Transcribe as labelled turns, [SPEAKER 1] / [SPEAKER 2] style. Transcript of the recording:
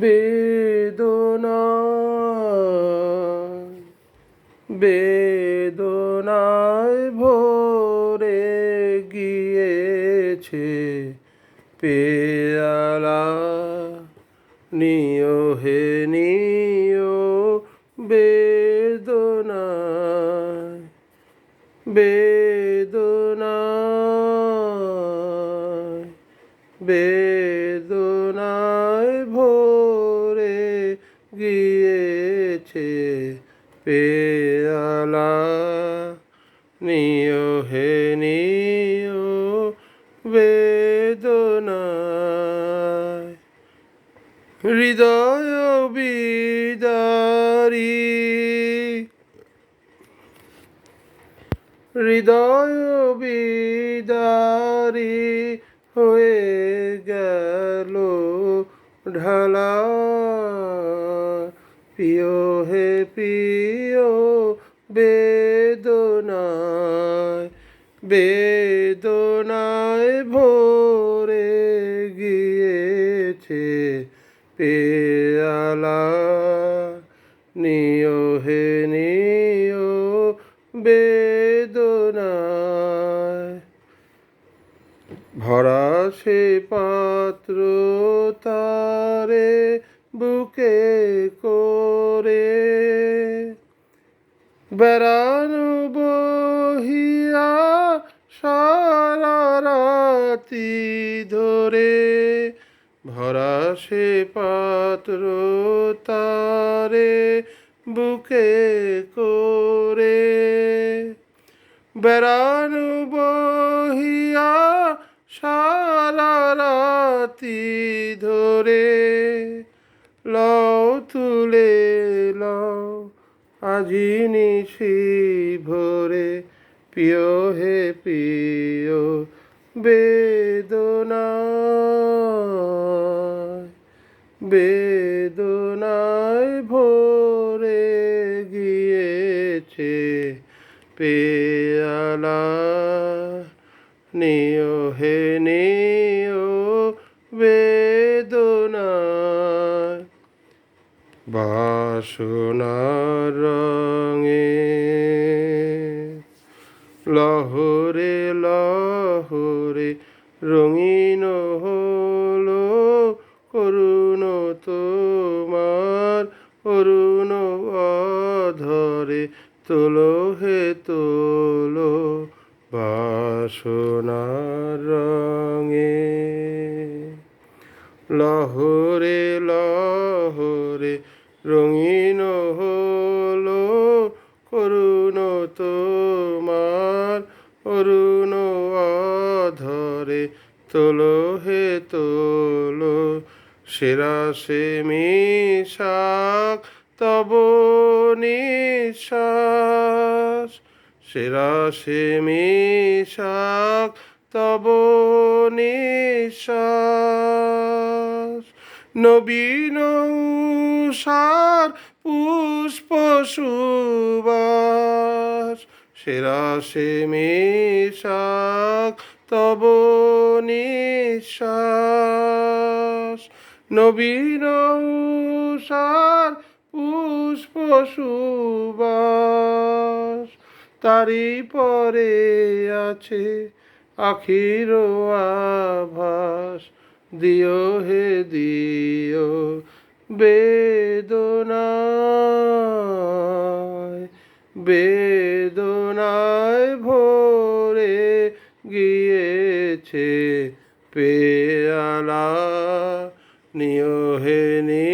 [SPEAKER 1] বেদনা বেদনায় ভরে গিয়েছে পেয়ালা। নিয় হে নিয় বেদনায় বেদনায় বেদনায় গিয়েছে পেয়ালা। নিয় হে নিয় বেদনায় হৃদয় বিদারী। হৃদয় বিদারী হয়ে গেল ঢালা। বেদনায় বেদনায় ভরে গিয়েছে পেয়ালা। নিয় হে, নিয় বেদনায়। ভরা সে পাত্র তারে বুকে করে বেড়ানো বহিয়া সারা রাতি ধরে ভরা সে পাত্র তারে বুকে করে। বেড়ানো বহিয়া সারা রাতি ধরে লও তুলে লও আজি নিশি ভোরে প্রিয় হে প্রিয় বেদনায় বেদনায় ভরে গিয়েছে পেয়ালা। নিয় হে, নিয় বেদনায় বাসনার লহরে লহরে রঙিন হলো, করুণ তোমার অরুণ অধরে তোলো হে, তোলো বাসনার রঙে। লহরে লহরে রঙিন অরুণ অধরে, তোলো হে তোলো। সেরা সে মিশাক, তব নিশ্বাস। সেরা সে মিশাক, তব নিশ্বাস। নবীন উষার পুষ্প সুবাস সেরা সে মিশাক, তব নিশ্বাস। নবীন উষার পুষ্প সুবাস তারি পরে আছে আখির আভাস। দিও হে, দিও বেদনায় বেদনায় ভরে গিয়েছে পেয়ালা। নিয় হে নিয় বে